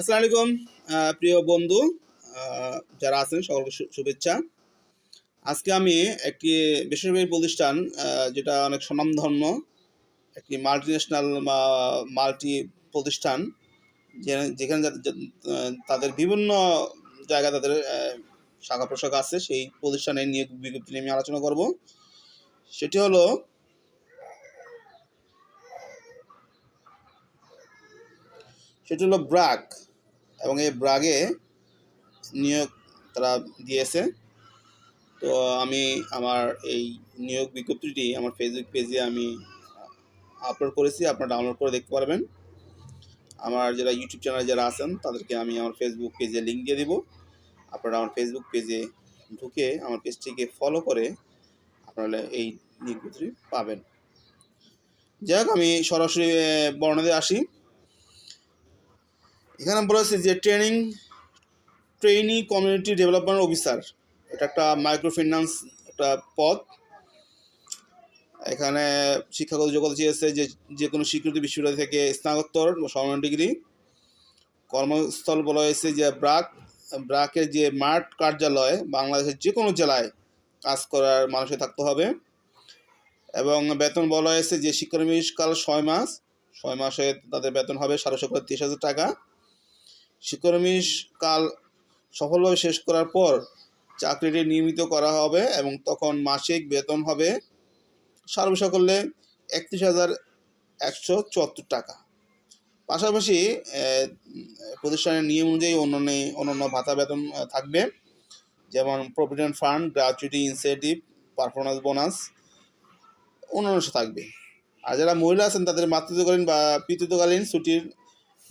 আসসালামু আলাইকুম প্রিয় বন্ধু যারা আছেন, সকলকে শুভেচ্ছা। আজকে আমি একটি বেসরকারি প্রতিষ্ঠান যেটা অনেক স্বনামধন্য একটি মাল্টি ন্যাশনাল মাল্টি প্রতিষ্ঠান, যেখানে তাদের বিভিন্ন জায়গায় তাদের শাখা প্রশাখা আছে। সেই প্রতিষ্ঠানের নিয়োগ বিজ্ঞপ্তি নিয়ে আমি আলোচনা করব। সেটি হলো সেটি হলো ব্রাক এবং এই ব্রাগে নিয়োগ তারা দিয়েছে। তো আমি আমার এই নিয়োগ বিজ্ঞপ্তিটি আমার ফেসবুক পেজে আমি আপলোড করেছি আপনারা ডাউনলোড করে দেখতে পারবেন। আমার যারা ইউটিউব চ্যানেল যারা আছেন তাদেরকে আমি আমার ফেসবুক পেজে লিঙ্ক দিয়ে দিব। আপনারা আমার ফেসবুক পেজে ঢুকে আমার পেজটিকে ফলো করে আপনারা এই নিয়োগ পাবেন। যাই আমি সরাসরি আহ, আসি। এখানে বলেছে যে training trainee community development officer, এটা একটা মাইক্রো ফিন্যান্স একটা পদ। এখানে শিক্ষাগত যোগ্যতা চেয়েছে যে যে কোনো স্বীকৃত বিশ্ববিদ্যালয় থেকে স্নাতকোত্তর বা সমমান ডিগ্রি। কর্মস্থল বলা হয়েছে যে ব্রাক, ব্রাকের যে মাঠ কার্যালয়, বাংলাদেশের যে কোনো জেলায় কাজ করার মানুষে থাকতে হবে। এবং বেতন বলা হয়েছে যে শিক্ষানবিশকাল ছয় মাস, ছয় মাসে তাদের বেতন হবে সাড়ে করে তিরিশ হাজার টাকা। শিক্ষানবিশ কাল সফলভাবে শেষ করার পর চাকরিটি নিয়মিত করা হবে এবং তখন মাসিক বেতন হবে সার্বিক করলে একত্রিশ হাজার একশো চুয়াত্তর টাকা। পাশাপাশি প্রতিষ্ঠানের নিয়ম অনুযায়ী অন্যান্য অন্যান্য ভাতা বেতন থাকবে। যেমন provident fund, gratuity incentive performance bonus, অন্যান্য থাকবে। আর যারা মহিলা আছেন, তাদের মাতৃত্বকালীন বা পিতৃত্বকালীন ছুটির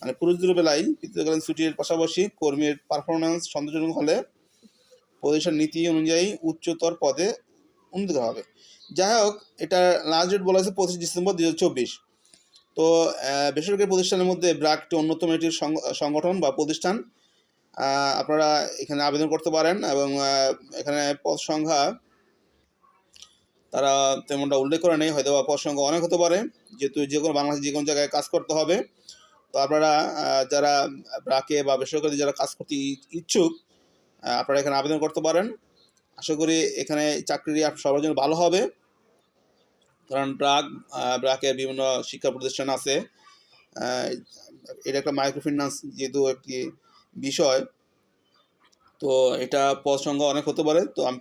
মানে পুরুষদের বেলায় পিতৃত্বকালীন ছুটির পাশাপাশি কর্মীর পারফরমেন্স সন্তোষজনক হলে প্রতিষ্ঠান নীতি অনুযায়ী উচ্চতর পদে উন্নীত করা হবে। যাই হোক, এটা লাস্ট ডেট বলা হয়েছে পঁচিশ ডিসেম্বর দু চব্বিশ। তো বেসরকারি প্রতিষ্ঠানের মধ্যে ব্র্যাক একটি অন্যতম একটি সংগ- সংগঠন বা প্রতিষ্ঠান। আপনারা এখানে আবেদন করতে পারেন এবং এখানে পদ সংখ্যা তারা তেমনটা উল্লেখ করে নেই হয়তো বা পদ সংখ্যা অনেক হতে পারে। যেহেতু যে কোনো বাংলাদেশে যে কোনো জায়গায় কাজ করতে হবে। তো আপনারা যারা ব্রাকে বা বেসরকারি যারা কাজ করতে ইচ্ছুক আপনারা এখানে আবেদন করতে পারেন। আশা করি এখানে চাকরি সবার জন্য ভালো হবে। কারণ ব্রাক ব্রাকের বিভিন্ন শিক্ষা প্রতিষ্ঠান আছে। এটা একটা মাইক্রো ফিন্যান্স যেহেতু একটি বিষয়, তো এটা সংখ্যা অনেক হতে পারে। তো আমি,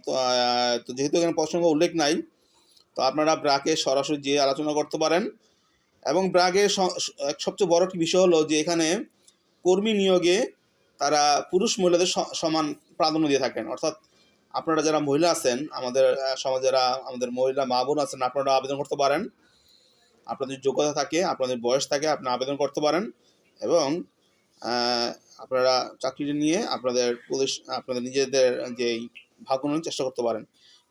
তো যেহেতু এখানে সংখ্যা উল্লেখ নাই, তো আপনারা ব্রাকে সরাসরি যেয়ে আলোচনা করতে পারেন। এবং ব্রাগের সবচেয়ে বড় একটি বিষয় হলো যে এখানে কর্মী নিয়োগে তারা পুরুষ মহিলাদের সমান প্রাধান্য দিয়ে থাকেন। অর্থাৎ আপনারা যারা মহিলা আছেন আমাদের আহ, সমাজে যারা আমাদের মহিলা মা বোন আছেন আপনারা আবেদন করতে পারেন। আপনাদের যোগ্যতা থাকে আপনাদের বয়স থাকে আপনি আবেদন করতে পারেন এবং আপনারা চাকরিটি নিয়ে আপনাদের পুলিশ আপনাদের নিজেদের যে ভাগ্য চেষ্টা করতে পারেন।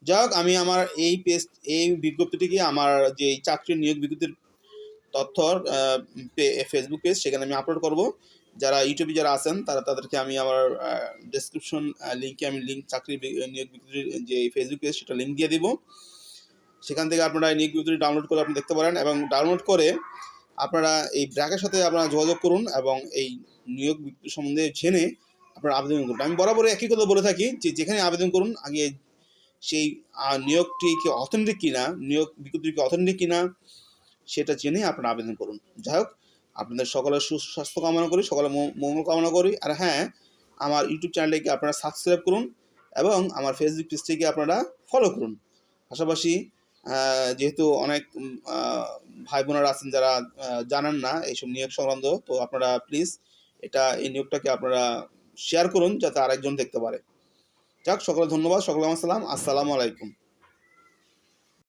যাই হোক আমি আমার এই পেজ এই বিজ্ঞপ্তিটিকে আমার যে চাকরি নিয়োগ বিজ্ঞপ্তির তথ্য ফেসবুক পেজ সেখানে আমি আপলোড করব। যারা ইউটিউবে যারা আছেন, তারা তাদেরকে আমি আমার ডেসক্রিপশন লিঙ্কে আমি লিঙ্ক চাকরি নিয়োগ বিজ্ঞপ্তির যে ফেসবুক পেজ সেটা লিঙ্ক দিয়ে দিব। সেখান থেকে আপনারা নিয়োগ বিজ্ঞপ্তি ডাউনলোড করে আপনি দেখতে পারেন এবং ডাউনলোড করে আপনারা এই ব্র্যাকের সাথে আপনারা যোগাযোগ করুন এবং এই নিয়োগ বিজ্ঞপ্তি সম্বন্ধে জেনে আপনারা আবেদন করুন। আমি বরাবর একই কথা বলে থাকি যে যেখানে আবেদন করুন, আগে সেই নিয়োগটি কি অথেন্টিক কিনা, নিয়োগ বিজ্ঞপ্তি কি অথেন্টিক কিনা সেটা জেনে আপনারা আবেদন করুন। যাই হোক, আপনাদের সকলের সুস্বাস্থ্য কামনা করি মঙ্গ- মঙ্গল কামনা করি। আর হ্যাঁ আমার ইউটিউব চ্যানেলটিকে আপনারা সাবস্ক্রাইব করুন এবং আমার ফেসবুক পেজটিকে আপনারা ফলো করুন। পাশাপাশি যেহেতু অনেক ভাই বোনেরা আছেন যারা জানেন না এইসব নিয়োগ সংক্রান্ত, তো আপনারা প্লিজ এটা, এই নিয়োগটাকে আপনারা শেয়ার করুন যাতে আরেকজন দেখতে পারে। যাক সকলে ধন্যবাদ সকলে আমার সালাম আসসালামু আলাইকুম।